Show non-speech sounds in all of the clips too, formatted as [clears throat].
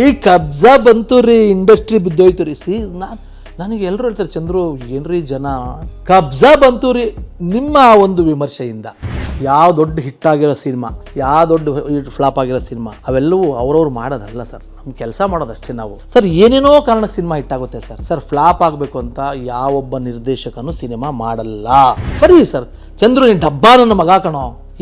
ಈ ಕಬ್ಜಾ ಬಂತು ರೀ ಇಂಡಸ್ಟ್ರಿ ಬಿದ್ದೋಯ್ತು ರೀ. ಸಿ ನಾನು ನನಗೆ ಎಲ್ಲರೂ ಹೇಳ್ತಾರೆ, ಚಂದ್ರು, ಏನ್ರಿ ಜನ? ಕಬ್ಜಾ ಬಂತು ರೀ, ನಿಮ್ಮ ಒಂದು ವಿಮರ್ಶೆಯಿಂದ. ಯಾವ ದೊಡ್ಡ ಹಿಟ್ ಆಗಿರೋ ಸಿನಿಮಾ, ಯಾವ ದೊಡ್ಡ ಫ್ಲಾಪ್ ಆಗಿರೋ ಸಿನಿಮಾ, ಅವೆಲ್ಲವೂ ಅವ್ರವ್ರು ಮಾಡೋದಲ್ಲ ಸರ್. ನಮ್ಮ ಕೆಲಸ ಮಾಡೋದಷ್ಟೇ ನಾವು. ಸರ್, ಏನೇನೋ ಕಾರಣಕ್ಕೆ ಸಿನಿಮಾ ಹಿಟ್ಟಾಗುತ್ತೆ ಸರ್? ಸರ್ ಫ್ಲಾಪ್ ಆಗಬೇಕು ಅಂತ ಯಾವೊಬ್ಬ ನಿರ್ದೇಶಕನು ಸಿನಿಮಾ ಮಾಡಲ್ಲ. ಬರೀ ಸರ್, ಚಂದ್ರು, ನೀನು ಡಬ್ಬ ನನ್ನ ಮಗ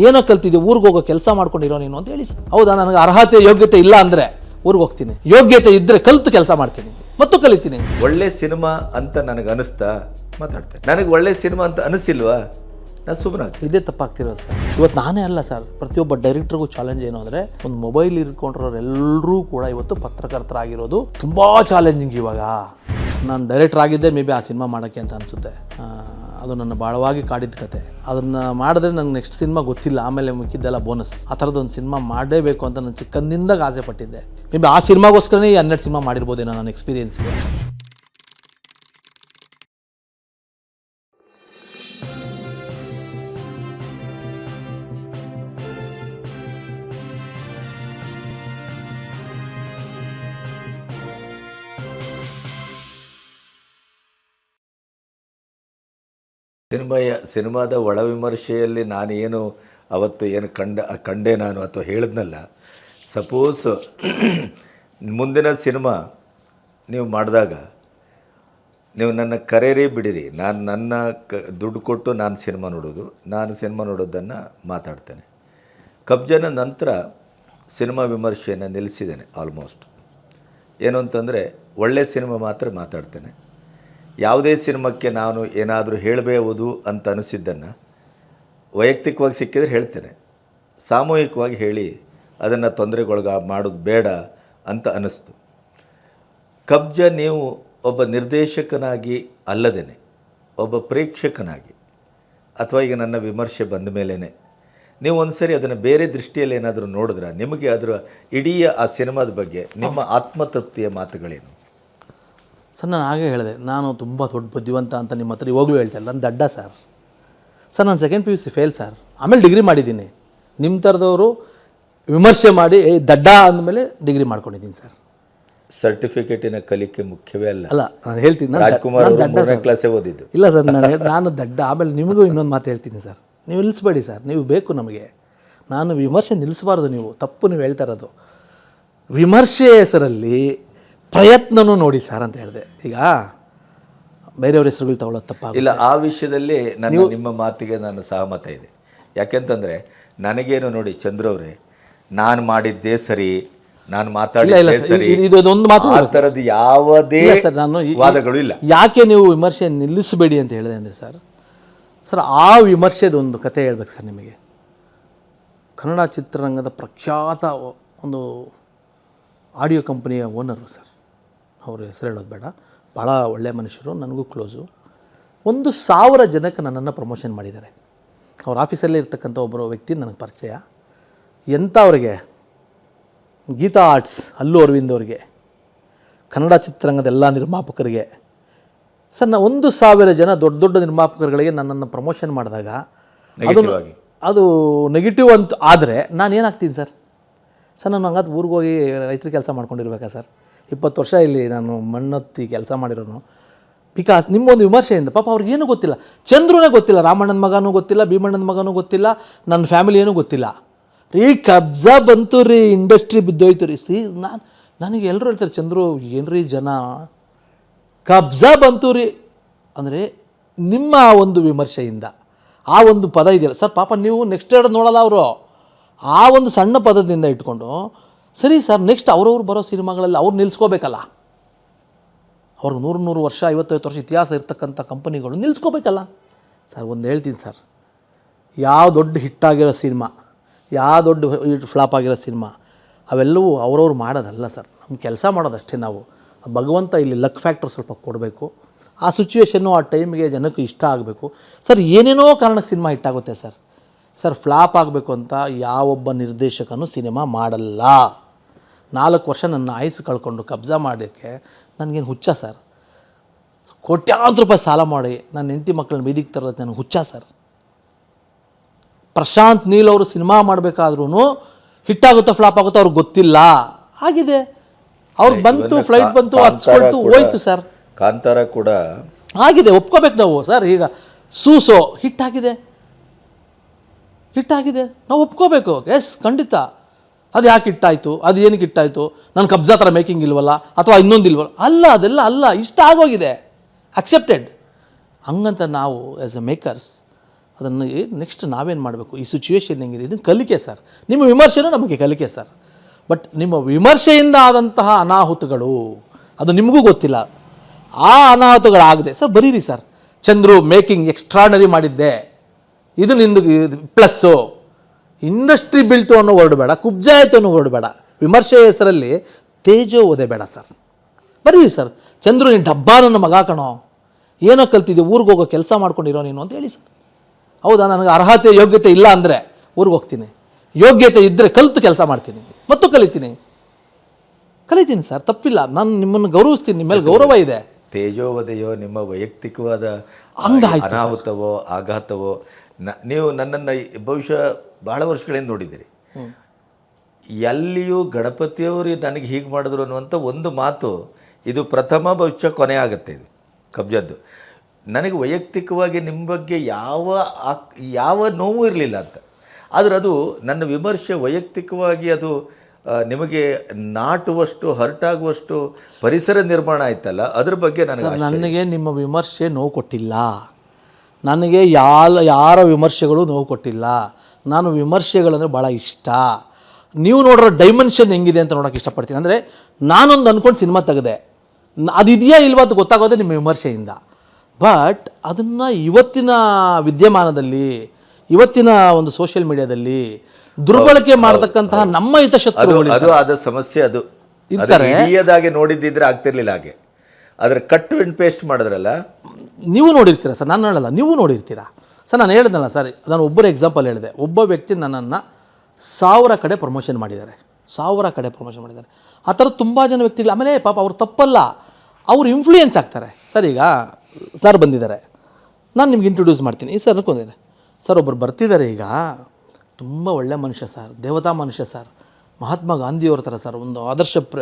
ಏನೋ ಕಲ್ತಿದ್ದೆ, ಊರಿಗೆ ಹೋಗೋ ಕೆಲಸ ಮಾಡ್ಕೊಂಡಿರೋ ನೀನು ಅಂತ ಹೇಳಿ ಸರ್. ಹೌದಾ, ನನಗೆ ಅರ್ಹತೆ, ಯೋಗ್ಯತೆ ಇಲ್ಲ ಅಂದರೆ? ಊರಿಗೆ ಹೋಗ್ತೀನಿ. ಯೋಗ್ಯತೆ ಇದ್ದರೆ ಕಲ್ತು ಕೆಲಸ ಮಾಡ್ತೀನಿ. ಮತ್ತು ಕಲಿತೀನಿ. ಒಳ್ಳೆ ಸಿನಿಮಾ ಅಂತ ನನಗೆ ಅನಿಸ್ತಾ ಮಾತಾಡ್ತೇನೆ. ನನಗೆ ಒಳ್ಳೆ ಸಿನಿಮಾ ಅಂತ ಅನಿಸಿಲ್ವಾ? ನಾನು ಸುಮ್ಮನೆ ಇದೇ ತಪ್ಪಾಗ್ತಿರೋದು ಸರ್. ಇವತ್ತು ನಾನೇ ಅಲ್ಲ ಸರ್. ಪ್ರತಿಯೊಬ್ಬ ಡೈರೆಕ್ಟರ್ಗೂ ಚಾಲೆಂಜ್ ಏನು ಅಂದರೆ ಒಂದು ಮೊಬೈಲ್ ಇಟ್ಕೊಂಡಿರೋರೆಲ್ಲರೂ ಕೂಡ ಇವತ್ತು ಪತ್ರಕರ್ತರಾಗಿರೋದು ತುಂಬ ಚಾಲೆಂಜಿಂಗ್ ಇವಾಗ. ನಾನು ಡೈರೆಕ್ಟರ್ ಆಗಿದ್ದೆ ಮೇ ಬಿ ಆ ಸಿನಿಮಾ ಮಾಡೋಕ್ಕೆ ಅಂತ ಅನಿಸುತ್ತೆ. ಅದು ನನ್ನ ಬಾಳವಾಗಿ ಕಾಡಿದ ಕತೆ. ಅದನ್ನು ಮಾಡಿದ್ರೆ ನನಗೆ ನೆಕ್ಸ್ಟ್ ಸಿನಿಮಾ ಗೊತ್ತಿಲ್ಲ. ಆಮೇಲೆ ಮುಕ್ಕಿದ್ದೆಲ್ಲ ಬೋನಸ್ ಆ ಥರದೊಂದು ಸಿನಿಮಾ ಮಾಡಲೇಬೇಕು ಅಂತ ನಾನು ಚಿಕ್ಕಂದಿಂದಾಗ ಆಸೆ ಪಟ್ಟಿದ್ದೆ. ಮೇ ಬಿ ಆ ಸಿನಿಮಾಗೋಸ್ಕರನೇ ಈ ಹನ್ನೆರಡು ಸಿನಿಮಾ ಮಾಡಿರ್ಬೋದೇನೋ ನನ್ನ ಎಕ್ಸ್ಪೀರಿಯನ್ಸ್ಗೆ ಸಿನಿಮಾಯ, ಸಿನಿಮಾದ ಒಳ ವಿಮರ್ಶೆಯಲ್ಲಿ ನಾನು ಏನು ಅವತ್ತು ಏನು ಕಂಡ, ಕಂಡೆ ನಾನು ಅಥವಾ ಹೇಳಿದ್ನಲ್ಲ, ಸಪೋಸ್ [clears throat] ಮುಂದಿನ ಸಿನಿಮಾ ನೀವು ಮಾಡಿದಾಗ, ನೀವು ನನ್ನ ಕರೆಯರೇ ಬಿಡಿರಿ. ನಾನು ನನ್ನ ಕ, ದುಡ್ಡು ಕೊಟ್ಟು ನಾನು ಸಿನಿಮಾ ನೋಡೋದು. ನಾನು ಸಿನಿಮಾ ನೋಡೋದನ್ನು ಮಾತಾಡ್ತೇನೆ. ಕಬ್ಜನ ನಂತರ ಸಿನಿಮಾ ವಿಮರ್ಶೆಯನ್ನು ನಿಲ್ಲಿಸಿದ್ದೇನೆ, ಆಲ್ಮೋಸ್ಟ್. ಏನು ಅಂತಂದರೆ ಒಳ್ಳೆಯ ಸಿನಿಮಾ ಮಾತ್ರ ಮಾತಾಡ್ತೇನೆ. ಯಾವುದೇ ಸಿನಿಮಾಕ್ಕೆ ನಾನು ಏನಾದರೂ ಹೇಳಬಹುದು ಅಂತ ಅನಿಸಿದ್ದನ್ನು ವೈಯಕ್ತಿಕವಾಗಿ ಸಿಕ್ಕಿದ್ರೆ ಹೇಳ್ತೇನೆ. ಸಾಮೂಹಿಕವಾಗಿ ಹೇಳಿ ಅದನ್ನು ತೊಂದರೆಗೊಳಗ ಮಾಡೋದು ಬೇಡ ಅಂತ ಅನ್ನಿಸ್ತು ಕಬ್ಜ ನೀವು ಒಬ್ಬ ನಿರ್ದೇಶಕನಾಗಿ ಅಲ್ಲದೇ ಒಬ್ಬ ಪ್ರೇಕ್ಷಕನಾಗಿ ಅಥವಾ ಈಗ ನನ್ನ ವಿಮರ್ಶೆ ಬಂದ ಮೇಲೇ ನೀವು ಒಂದು ಸರಿ ಅದನ್ನು ಬೇರೆ ದೃಷ್ಟಿಯಲ್ಲಿ ಏನಾದರೂ ನೋಡಿದ್ರೆ ನಿಮಗೆ ಅದರ ಇಡೀ ಆ ಸಿನಿಮಾದ ಬಗ್ಗೆ ನಿಮ್ಮ ಆತ್ಮತೃಪ್ತಿಯ ಮಾತುಗಳೇನು? ಸರ್ ನಾನು ಹಾಗೆ ಹೇಳಿದೆ. ನಾನು ತುಂಬ ದೊಡ್ಡ ಬುದ್ಧಿವಂತ ಅಂತ ನಿಮ್ಮ ಹತ್ರ ಇವಾಗಲೂ ಹೇಳ್ತಾ ಇಲ್ಲ ನಾನು ದಡ್ಡ ಸರ್ ಸರ್ ನಾನು second P U C fail sir ಆಮೇಲೆ ಡಿಗ್ರಿ ಮಾಡಿದ್ದೀನಿ. ನಿಮ್ಮ ಥರದವರು ವಿಮರ್ಶೆ ಮಾಡಿ ಏ ದಡ್ಡ ಅಂದಮೇಲೆ ಡಿಗ್ರಿ ಮಾಡ್ಕೊಂಡಿದ್ದೀನಿ ಸರ್ ಸರ್ಟಿಫಿಕೇಟಿನ ಕಲಿಕೆ ಮುಖ್ಯವೇ ಅಲ್ಲ. ಅಲ್ಲ ನಾನು ಹೇಳ್ತೀನಿ ನಾನು ದಡ್ಡ ಕ್ಲಾಸೇ ಓದಿದ್ದು. ಇಲ್ಲ ಸರ್ ನಾನು ನಾನು ದಡ್ಡ. ಆಮೇಲೆ ನಿಮಗೂ ಇನ್ನೊಂದು ಮಾತು ಹೇಳ್ತೀನಿ ಸರ್ ನೀವು ನಿಲ್ಲಿಸ್ಬೇಡಿ ಸರ್ ನೀವು ಬೇಕು ನಮಗೆ. ನಾನು ವಿಮರ್ಶೆ ನಿಲ್ಲಿಸಬಾರ್ದು ನೀವು. ತಪ್ಪು ನೀವು ಹೇಳ್ತಾ ಇರೋದು. ವಿಮರ್ಶೆ ಹೆಸರಲ್ಲಿ ಪ್ರಯತ್ನನೂ ನೋಡಿ ಸರ್ ಅಂತ ಹೇಳಿದೆ. ಈಗ ಬೇರೆಯವ್ರ ಹೆಸರುಗಳು ತಗೊಳ್ಳೋ ತಪ್ಪ ಇಲ್ಲ ಆ ವಿಷಯದಲ್ಲಿ ನಾನು ನಿಮ್ಮ ಮಾತಿಗೆ ನಾನು ಸಹಮತ ಇದೆ. ಯಾಕೆಂತಂದರೆ ನನಗೇನು ನೋಡಿ ಚಂದ್ರವ್ರೆ ನಾನು ಮಾಡಿದ್ದೇ ಸರಿ ನಾನು ಮಾತಾಡಿದ್ದೇ ಸರಿ ಇದು ಇದೊಂದು ಮಾತು ಆ ಥರದ್ದು ಯಾವುದೇ ಸರ್ ನಾನು ವಾದಗಳು ಇಲ್ಲ. ಯಾಕೆ ನೀವು ವಿಮರ್ಶೆ ನಿಲ್ಲಿಸಬೇಡಿ ಅಂತ ಹೇಳಿದೆ ಅಂದರೆ ಸರ್ ಸರ್ ಆ ವಿಮರ್ಶೆದೊಂದು ಕತೆ ಹೇಳ್ಬೇಕು ಸರ್ ನಿಮಗೆ. ಕನ್ನಡ ಚಿತ್ರರಂಗದ ಪ್ರಖ್ಯಾತ ಒಂದು ಆಡಿಯೋ ಕಂಪನಿಯ ಓನರು ಸರ್. ಅವ್ರ ಹೆಸರು ಹೇಳೋದು ಬೇಡ. ಭಾಳ ಒಳ್ಳೆಯ ಮನುಷ್ಯರು ನನಗೂ ಕ್ಲೋಸು ಒಂದು ಸಾವಿರ ಜನಕ್ಕೆ ನನ್ನನ್ನು ಪ್ರಮೋಷನ್ ಮಾಡಿದ್ದಾರೆ. ಅವ್ರ ಆಫೀಸಲ್ಲೇ ಇರ್ತಕ್ಕಂಥ ಒಬ್ಬರು ವ್ಯಕ್ತಿ ನನಗೆ ಪರಿಚಯ. ಎಂಥವ್ರಿಗೆ? ಗೀತಾ ಆರ್ಟ್ಸ್ ಅಲ್ಲು ಅರವಿಂದ್ ಅವ್ರಿಗೆ. ಕನ್ನಡ ಚಿತ್ರರಂಗದ ಎಲ್ಲ ನಿರ್ಮಾಪಕರಿಗೆ. ಸರ್ ನಾನು ಒಂದು ಸಾವಿರ ಜನ ದೊಡ್ಡ ದೊಡ್ಡ ನಿರ್ಮಾಪಕರುಗಳಿಗೆ ನನ್ನನ್ನು ಪ್ರಮೋಷನ್ ಮಾಡಿದಾಗ ಅದು ಅದು ನೆಗೆಟಿವ್ ಅಂತ ಆದರೆ ನಾನು ಏನಾಗ್ತೀನಿ ಸರ್? ಸರ್ ನಾನು ಹಂಗಾದ್ರೆ ಊರಿಗೆ ಹೋಗಿ ರೈತರ ಕೆಲಸ ಮಾಡ್ಕೊಂಡಿರ್ಬೇಕಾ ಸರ್? ಇಪ್ಪತ್ತು ವರ್ಷ ಇಲ್ಲಿ ನಾನು ಮಣ್ಣೊತ್ತಿ ಕೆಲಸ ಮಾಡಿರೋನು. ಬಿಕಾಸ್ ನಿಮ್ಮೊಂದು ವಿಮರ್ಶೆಯಿಂದ ಪಾಪ ಅವ್ರಿಗೇನು ಗೊತ್ತಿಲ್ಲ. ಚಂದ್ರನೇ ಗೊತ್ತಿಲ್ಲ, ರಾಮಣ್ಣನ ಮಗನೂ ಗೊತ್ತಿಲ್ಲ, ಭೀಮಣ್ಣನ ಮಗನೂ ಗೊತ್ತಿಲ್ಲ, ನನ್ನ ಫ್ಯಾಮಿಲಿ ಏನೂ ಗೊತ್ತಿಲ್ಲ. ರೀ, ಕಬ್ಜಾ ಬಂತು ರೀ ಇಂಡಸ್ಟ್ರಿ ಬಿದ್ದೋಯ್ತು ರೀ. ಸಿ, ನಾನು, ನನಗೆ ಎಲ್ಲರೂ ಹೇಳ್ತಾರೆ, ಚಂದ್ರು, ಏನ್ರಿ ಜನ? ಕಬ್ಜಾ ಬಂತು ರೀ. ಅಂದರೆ ನಿಮ್ಮ ಒಂದು ವಿಮರ್ಶೆಯಿಂದ ಆ ಒಂದು ಪದ ಇದೆಯಲ್ಲ. ಸರ್, ಪಾಪ ನೀವು ನೆಕ್ಸ್ಟ್ ಎರಡು ನೋಡಲ್ಲ ಅವರು. ಆ ಒಂದು ಸಣ್ಣ ಪದದಿಂದ ಇಟ್ಕೊಂಡು ಸರಿ ಸರ್ ನೆಕ್ಸ್ಟ್ ಅವ್ರವ್ರು ಬರೋ ಸಿನಿಮಾಗಳಲ್ಲಿ ಅವ್ರು ನಿಲ್ಸ್ಕೋಬೇಕಲ್ಲ. ಅವ್ರಿಗೆ ನೂರು ನೂರು ವರ್ಷ, ಐವತ್ತೈವತ್ತು ವರ್ಷ ಇತಿಹಾಸ ಇರ್ತಕ್ಕಂಥ ಕಂಪನಿಗಳು ನಿಲ್ಸ್ಕೋಬೇಕಲ್ಲ. ಸರ್, ಒಂದು ಹೇಳ್ತೀನಿ ಸರ್. ಯಾವ ದೊಡ್ಡ ಹಿಟ್ಟಾಗಿರೋ ಸಿನಿಮಾ, ಯಾವ ದೊಡ್ಡ ಫ್ಲಾಪ್ ಆಗಿರೋ ಸಿನಿಮಾ, ಅವೆಲ್ಲವೂ ಅವ್ರವ್ರು ಮಾಡೋದಲ್ಲ ಸರ್. ನಮ್ಮ ಕೆಲಸ ಮಾಡೋದಷ್ಟೇ ನಾವು. ಭಗವಂತ ಇಲ್ಲಿ ಲಕ್ ಫ್ಯಾಕ್ಟ್ರ್ ಸ್ವಲ್ಪ ಕೊಡಬೇಕು. ಆ ಸಿಚುವೇಷನ್ನು ಆ ಟೈಮ್ಗೆ ಜನಕ್ಕೆ ಇಷ್ಟ ಆಗಬೇಕು. ಸರ್, ಏನೇನೋ ಕಾರಣಕ್ಕೆ ಸಿನಿಮಾ ಹಿಟ್ಟಾಗುತ್ತೆ ಸರ್. ಸರ್ ಫ್ಲಾಪ್ ಆಗಬೇಕು ಅಂತ ಯಾವೊಬ್ಬ ನಿರ್ದೇಶಕನು ಸಿನಿಮಾ ಮಾಡಲ್ಲ. ನಾಲ್ಕು ವರ್ಷ ನನ್ನ ಆಯಸ್ಸು ಕಳ್ಕೊಂಡು ಕಬ್ಜಾ ಮಾಡೋಕ್ಕೆ ನನಗೇನು ಹುಚ್ಚ ಸರ್? ಕೋಟ್ಯಾಂತರ ರೂಪಾಯಿ ಸಾಲ ಮಾಡಿ ನನ್ನ ಹೆಂಡತಿ ಮಕ್ಕಳನ್ನ ಬೀದಿಗೆ ತರೋದು ನನಗೆ ಹುಚ್ಚ ಸರ್. ಪ್ರಶಾಂತ್ ನೀಲ್ ಅವರು ಸಿನಿಮಾ ಮಾಡಬೇಕಾದ್ರೂ ಹಿಟ್ಟಾಗುತ್ತೋ ಫ್ಲಾಪ್ ಆಗುತ್ತೋ ಅವ್ರಿಗೆ ಗೊತ್ತಿಲ್ಲ. ಆಗಿದೆ. ಅವ್ರಿಗೆ ಬಂತು ಫ್ಲೈಟ್ ಬಂತು ಹಚ್ಕೊಳ್ತು ಹೋಯ್ತು ಸರ್. ಕಾಂತಾರ ಕೂಡ ಆಗಿದೆ ಒಪ್ಕೋಬೇಕು ನಾವು ಸರ್. ಈಗ ಸೂಸೋ ಹಿಟ್ ಆಗಿದೆ ಹಿಟ್ ಆಗಿದೆ ನಾವು ಒಪ್ಕೋಬೇಕು. ಎಸ್ ಖಂಡಿತ. ಅದು ಯಾಕೆ ಇಟ್ಟಾಯಿತು? ಅದು ಏನಕ್ಕೆ ಇಟ್ಟಾಯಿತು? ನನ್ನ ಕಬ್ಜಾ ಥರ ಮೇಕಿಂಗ್ ಇಲ್ವಲ್ಲ? ಅಥವಾ ಇನ್ನೊಂದು ಇಲ್ವಲ್ಲ? ಅಲ್ಲ, ಅದೆಲ್ಲ ಅಲ್ಲ. ಇಷ್ಟ ಆಗೋಗಿದೆ. ಅಕ್ಸೆಪ್ಟೆಡ್ ಹಂಗಂತ ನಾವು ಆ್ಯಸ್ ಎ ಮೇಕರ್ಸ್ ಅದನ್ನು ನೆಕ್ಸ್ಟ್ ನಾವೇನು ಮಾಡಬೇಕು? ಈ ಸಿಚುವೇಶನ್ ಹೆಂಗಿದೆ? ಇದನ್ನು ಕಲಿಕೆ ಸರ್ ನಿಮ್ಮ ವಿಮರ್ಶೆನೂ ನಮಗೆ ಕಲಿಕೆ ಸರ್ ಬಟ್ ನಿಮ್ಮ ವಿಮರ್ಶೆಯಿಂದ ಆದಂತಹ ಅನಾಹುತಗಳು, ಅದು ನಿಮಗೂ ಗೊತ್ತಿಲ್ಲ. ಆ ಅನಾಹುತಗಳಾಗದೆ. ಸರ್ ಬರೀರಿ ಸರ್ ಚಂದ್ರು ಮೇಕಿಂಗ್ ಎಕ್ಸ್ಟ್ರಾನರಿ ಮಾಡಿದ್ದೆ. ಇದು ನಿಂದು ಪ್ಲಸ್ಸು ಇಂಡಸ್ಟ್ರಿ ಬೀಳ್ತು ಅನ್ನೋ ವರ್ಡ್ ಬೇಡ ಕುಬ್ಜ ಆಯಿತು ಅನ್ನೋ ವರ್ಡ್ ಬೇಡ. ವಿಮರ್ಶೆ ಹೆಸರಲ್ಲಿ ತೇಜೋ ಓದೆ ಬೇಡ ಸರ್ ಬರೀ ಸರ್ ಚಂದ್ರು ನೀನು ಡಬ್ಬಾ ನನ್ನ ಮಗ ಕಣೋ. ಏನೋ ಕಲ್ತಿದ್ದೆ ಊರಿಗೆ ಹೋಗೋ ಕೆಲಸ ಮಾಡ್ಕೊಂಡಿರೋ ನೀನು ಅಂತ ಹೇಳಿ ಸರ್ ಹೌದಾ ನನಗೆ ಅರ್ಹತೆ ಯೋಗ್ಯತೆ ಇಲ್ಲ ಅಂದರೆ ಊರಿಗೆ ಹೋಗ್ತೀನಿ. ಯೋಗ್ಯತೆ ಇದ್ದರೆ ಕಲಿತು ಕೆಲಸ ಮಾಡ್ತೀನಿ. ಮತ್ತು ಕಲಿತೀನಿ. ಕಲಿತೀನಿ ಸರ್ ತಪ್ಪಿಲ್ಲ. ನಾನು ನಿಮ್ಮನ್ನು ಗೌರವಿಸ್ತೀನಿ ನಿಮ್ಮ ಮೇಲೆ ಗೌರವ ಇದೆ. ತೇಜೋವದೆಯೋ ನಿಮ್ಮ ವೈಯಕ್ತಿಕವಾದ ಹಂಗಾಯ್ತು ಅನಾಹುತವೋ ಆಘಾತವೋ ನ ನೀವು ನನ್ನನ್ನು ಬಹುಶಃ ಬಹಳ ವರ್ಷಗಳಿಂದ ನೋಡಿದ್ದೀರಿ. ಎಲ್ಲಿಯೂ ಗಣಪತಿಯವರು ನನಗೆ ಹೀಗೆ ಮಾಡಿದ್ರು ಅನ್ನುವಂಥ ಒಂದು ಮಾತು ಇದು ಪ್ರಥಮ ಬಹುಶಃ ಕೊನೆ ಆಗುತ್ತೆ ಇದು ಕಬ್ಜದ್ದು. ನನಗೆ ವೈಯಕ್ತಿಕವಾಗಿ ನಿಮ್ಮ ಬಗ್ಗೆ ಯಾವ ಆಕ್- ಯಾವ ನೋವು ಇರಲಿಲ್ಲ ಅಂತ. ಆದರೆ ಅದು ನನ್ನ ವಿಮರ್ಶೆ ವೈಯಕ್ತಿಕವಾಗಿ ಅದು ನಿಮಗೆ ನಾಟುವಷ್ಟು ಹರ್ಟಾಗುವಷ್ಟು ಪರಿಸರ ನಿರ್ಮಾಣ ಆಯ್ತಲ್ಲ ಅದ್ರ ಬಗ್ಗೆ ನನಗೆ ನನಗೆ ನಿಮ್ಮ ವಿಮರ್ಶೆ ನೋವು ಕೊಟ್ಟಿಲ್ಲ. ನನಗೆ ಯಾಲ ಯಾರ ವಿಮರ್ಶೆಗಳು ನೋವು ಕೊಟ್ಟಿಲ್ಲ. ನಾನು ವಿಮರ್ಶೆಗಳಂದರೆ ಭಾಳ ಇಷ್ಟ. ನೀವು ನೋಡಿರೋ ಡೈಮೆನ್ಷನ್ ಹೆಂಗಿದೆ ಅಂತ ನೋಡೋಕೆ ಇಷ್ಟಪಡ್ತೀನಿ. ಅಂದರೆ ನಾನೊಂದು ಅಂದ್ಕೊಂಡು ಸಿನಿಮಾ ತೆಗೆದೆ. ಅದಿದೆಯಾ ಇಲ್ವಾ ಅಂತ ಗೊತ್ತಾಗೋದೇ ನಿಮ್ಮ ವಿಮರ್ಶೆಯಿಂದ. ಬಟ್ ಅದನ್ನು ಇವತ್ತಿನ ವಿದ್ಯಮಾನದಲ್ಲಿ ಇವತ್ತಿನ ಒಂದು ಸೋಷಿಯಲ್ ಮೀಡಿಯಾದಲ್ಲಿ ದುರ್ಬಳಕೆ ಮಾಡತಕ್ಕಂತಹ ನಮ್ಮ ಅದು ಹಿತಶತ್ರುಗಳು ಅದು ಆದ ಸಮಸ್ಯೆ ಅದು. ಇರ್ತಾರೆ. ನೋಡಿದ್ದಿದ್ರೆ ಆಗ್ತಿರ್ಲಿಲ್ಲ ಹಾಗೆ. ಆದ್ರೆ ಕಟ್ ಅಂಡ್ ಪೇಸ್ಟ್ ಮಾಡಿದ್ರಲ್ಲ? ನೀವು ನೋಡಿರ್ತೀರಾ ಸರ್, ನಾನು ಹೇಳಲ್ಲ, ನೀವು ನೋಡಿರ್ತೀರಾ? ಸರ್, ನಾನು ಹೇಳ್ದಲ್ಲ ಸರ್, ನಾನು ಒಬ್ಬರು ಎಕ್ಸಾಂಪಲ್ ಹೇಳಿದೆ. ಒಬ್ಬ ವ್ಯಕ್ತಿ ನನ್ನನ್ನು ಸಾವಿರ ಕಡೆ ಪ್ರಮೋಷನ್ ಮಾಡಿದ್ದಾರೆ. ಸಾವಿರ ಕಡೆ ಪ್ರಮೋಷನ್ ಮಾಡಿದ್ದಾರೆ. ಆ ಥರ ತುಂಬ ಜನ ವ್ಯಕ್ತಿಗಳು, ಆಮೇಲೆ ಪಾಪ ಅವ್ರು ತಪ್ಪಲ್ಲ, ಅವ್ರು ಇನ್ಫ್ಲೂಯೆನ್ಸ್ ಆಗ್ತಾರೆ. ಸರ್, ಈಗ ಸರ್ ಬಂದಿದ್ದಾರೆ. ನಾನು ನಿಮ್ಗೆ ಇಂಟ್ರೊಡ್ಯೂಸ್ ಮಾಡ್ತೀನಿ. ಈ ಸರ್ ಅನ್ಕೊಂಡಿದ್ದಾರೆ ಸರ್ ಒಬ್ಬರು ಬರ್ತಿದ್ದಾರೆ ಈಗ. ತುಂಬ ಒಳ್ಳೆ ಮನುಷ್ಯ ಸರ್ ದೇವತಾ ಮನುಷ್ಯ ಸರ್ ಮಹಾತ್ಮ ಗಾಂಧಿಯವ್ರ ಥರ ಸರ್ ಒಂದು ಆದರ್ಶ ಪ್ರ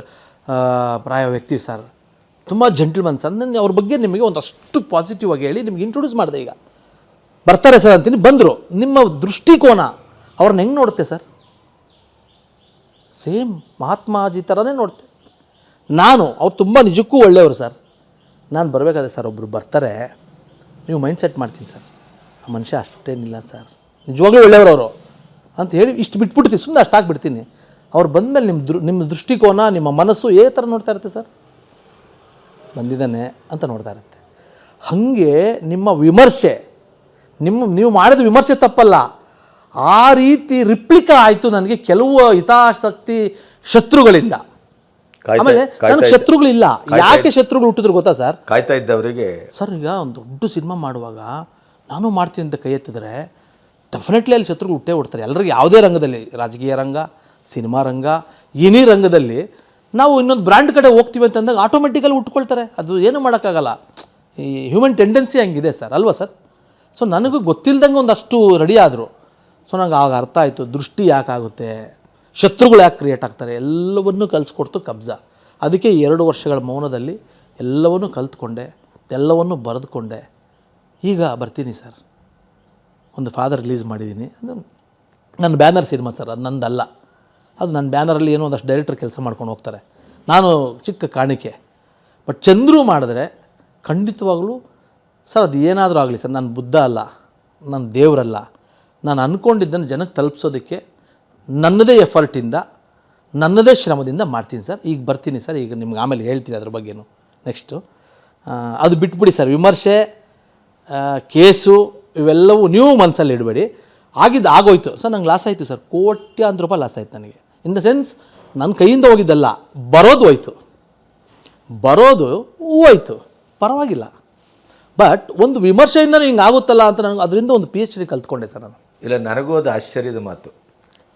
ಪ್ರಾಯ ವ್ಯಕ್ತಿ ಸರ್ ತುಂಬ ಜೆಂಟ್ಲ್ಮನ್ ಸರ್ ನನ್ನ ಅವ್ರ ಬಗ್ಗೆ ನಿಮಗೆ ಒಂದಷ್ಟು ಪಾಸಿಟಿವ್ ಆಗಿ ಹೇಳಿ ನಿಮ್ಗೆ ಇಂಟ್ರೊಡ್ಯೂಸ್ ಮಾಡಿದೆ ಈಗ. ಬರ್ತಾರೆ ಸರ್ ಅಂತೀನಿ. ಬಂದರು. ನಿಮ್ಮ ದೃಷ್ಟಿಕೋನ ಅವ್ರನ್ನ ಹೆಂಗೆ ನೋಡುತ್ತೆ ಸರ್ ಸೇಮ್ ಮಹಾತ್ಮಾಜಿ ಥರನೇ ನೋಡ್ತೆ. ನಾನು, ಅವ್ರು ತುಂಬ ನಿಜಕ್ಕೂ ಒಳ್ಳೆಯವರು ಸರ್ ನಾನು ಬರಬೇಕಾದ್ರೆ ಸರ್ ಒಬ್ಬರು ಬರ್ತಾರೆ. ನೀವು ಮೈಂಡ್ ಸೆಟ್ ಮಾಡ್ತೀನಿ ಸರ್ ಆ ಮನುಷ್ಯ ಅಷ್ಟೇನಿಲ್ಲ ಸರ್ ನಿಜವಾಗ್ಲೂ ಒಳ್ಳೆಯವರು ಅವರು. ಅಂತ ಹೇಳಿ ಇಷ್ಟು ಬಿಟ್ಬಿಡ್ತೀನಿ. ಸುಮ್ಮನೆ ಅಷ್ಟು ಹಾಕ್ಬಿಡ್ತೀನಿ ಅವ್ರು ಬಂದಮೇಲೆ ನಿಮ್ಮ ದೃ ನಿಮ್ಮ ದೃಷ್ಟಿಕೋನ, ನಿಮ್ಮ ಮನಸ್ಸು ಏ ಥರ ನೋಡ್ತಾ ಇರುತ್ತೆ ಸರ್ ಬಂದಿದ್ದಾನೆ ಅಂತ ನೋಡ್ತಾ ಇರುತ್ತೆ. ಹಾಗೆ ನಿಮ್ಮ ವಿಮರ್ಶೆ ನಿಮ್ಮ ನೀವು ಮಾಡಿದ ವಿಮರ್ಶೆ ತಪ್ಪಲ್ಲ. ಆ ರೀತಿ ರಿಪ್ಲಿಕಾ ಆಯಿತು ನನಗೆ ಕೆಲವು ಹಿತಾಸಕ್ತಿ ಶತ್ರುಗಳಿಂದ. ಆಮೇಲೆ ನನಗೆ ಶತ್ರುಗಳಿಲ್ಲ. ಯಾಕೆ ಶತ್ರುಗಳು ಹುಟ್ಟಿದ್ರು ಗೊತ್ತಾ ಸರ್? ಕಾಯ್ತಾ ಇದ್ದವರಿಗೆ ಸರ್ ಈಗ ಒಂದು ದೊಡ್ಡ ಸಿನಿಮಾ ಮಾಡುವಾಗ ನಾನು ಮಾಡ್ತೀನಿ ಅಂತ ಕೈ ಎತ್ತಿದ್ರೆ ಡೆಫಿನೆಟ್ಲಿ ಅಲ್ಲಿ ಶತ್ರುಗಳು ಹುಟ್ಟೇ ಹುಡ್ತಾರೆ ಎಲ್ಲರಿಗೂ ಯಾವುದೇ ರಂಗದಲ್ಲಿ ರಾಜಕೀಯ ರಂಗ ಸಿನಿಮಾ ರಂಗ ಏನೇ ರಂಗದಲ್ಲಿ ನಾವು ಇನ್ನೊಂದು ಬ್ರ್ಯಾಂಡ್ ಕಡೆ ಹೋಗ್ತೀವಿ ಅಂತಂದಾಗ ಆಟೋಮೆಟಿಕಲ್ಲಿ ಉಟ್ಕೊಳ್ತಾರೆ. ಅದು ಏನು ಮಾಡೋಕ್ಕಾಗಲ್ಲ. ಈ ಹ್ಯೂಮನ್ ಟೆಂಡೆನ್ಸಿ ಹಂಗಿದೆ ಸರ್, ಅಲ್ವಾ ಸರ್? ಸೊ ನನಗೂ ಗೊತ್ತಿಲ್ದಂಗೆ ಒಂದಷ್ಟು ರೆಡಿ ಆದರು. ಸೊ ನಂಗೆ ಆಗ ಅರ್ಥ ಆಯಿತು, ದೃಷ್ಟಿ ಯಾಕಾಗುತ್ತೆ ಶತ್ರುಗಳು ಯಾಕೆ ಕ್ರಿಯೇಟ್ ಆಗ್ತಾರೆ? ಎಲ್ಲವನ್ನೂ ಕಲಿಸ್ಕೊಡ್ತು ಕಬ್ಜಾ. ಅದಕ್ಕೆ ಎರಡು ವರ್ಷಗಳ ಮೌನದಲ್ಲಿ ಎಲ್ಲವನ್ನೂ ಕಲ್ತ್ಕೊಂಡೆ, ಎಲ್ಲವನ್ನೂ ಬರೆದುಕೊಂಡೆ. ಈಗ ಬರ್ತೀನಿ ಸರ್. ಒಂದು ಫಾದರ್ ರಿಲೀಸ್ ಮಾಡಿದ್ದೀನಿ. ಅದು ನನ್ನ ಬ್ಯಾನರ್ ಸಿನಿಮಾ ಸರ್, ಅದು ನಂದಲ್ಲ. ಅದು ನನ್ನ ಬ್ಯಾನರಲ್ಲಿ ಏನೋ ಒಂದಷ್ಟು ಡೈರೆಕ್ಟರ್ ಕೆಲಸ ಮಾಡ್ಕೊಂಡು ಹೋಗ್ತಾರೆ. ನಾನು ಚಿಕ್ಕ ಕಾಣಿಕೆ. ಬಟ್ ಚಂದ್ರು ಮಾಡಿದ್ರೆ ಖಂಡಿತವಾಗಲೂ, ಸರ್, ಅದು ಏನಾದರೂ ಆಗಲಿ ಸರ್, ನಾನು ಬುದ್ಧ ಅಲ್ಲ, ನಾನು ದೇವರಲ್ಲ. ನಾನು ಅಂದ್ಕೊಂಡಿದ್ದನ್ನು ಜನಕ್ಕೆ ತಲುಪಿಸೋದಕ್ಕೆ ನನ್ನದೇ ಎಫರ್ಟಿಂದ, ನನ್ನದೇ ಶ್ರಮದಿಂದ ಮಾಡ್ತೀನಿ ಸರ್. ಈಗ ಬರ್ತೀನಿ ಸರ್, ಈಗ ನಿಮ್ಗೆ ಆಮೇಲೆ ಹೇಳ್ತೀನಿ ಅದ್ರ ಬಗ್ಗೆನು. ನೆಕ್ಸ್ಟು ಅದು ಬಿಟ್ಬಿಡಿ ಸರ್. ವಿಮರ್ಶೆ ಕೇಸು ಇವೆಲ್ಲವೂ ನೀವು ಮನಸ್ಸಲ್ಲಿ ಇಡಬೇಡಿ. ಆಗಿದ್ದು ಆಗೋಯ್ತು. ಸರ್, ನಂಗೆ ಲಾಸ್ ಆಯಿತು ಸರ್. ಕೋಟ್ಯಾಂತರ ರೂಪಾಯಿ ಲಾಸ್ ಆಯಿತು ನನಗೆ. ಇನ್ ದ ಸೆನ್ಸ್ ನನ್ನ ಕೈಯಿಂದ ಹೋಗಿದ್ದಲ್ಲ, ಬರೋದು ಹೋಯ್ತು. ಬರೋದು ಹೋಯ್ತು. ಪರವಾಗಿಲ್ಲ. ಬಟ್ ಒಂದು ವಿಮರ್ಶೆಯಿಂದ ಹಿಂಗೆ ಆಗುತ್ತಲ್ಲ ಅಂತ ನನಗೆ ಅದರಿಂದ ಒಂದು ಪಿ ಎಚ್ ಡಿ ಕಲ್ತ್ಕೊಂಡೆ ಸರ್ ನಾನು. ಇಲ್ಲ, ನನಗೂ ಅದು ಆಶ್ಚರ್ಯದ ಮಾತು.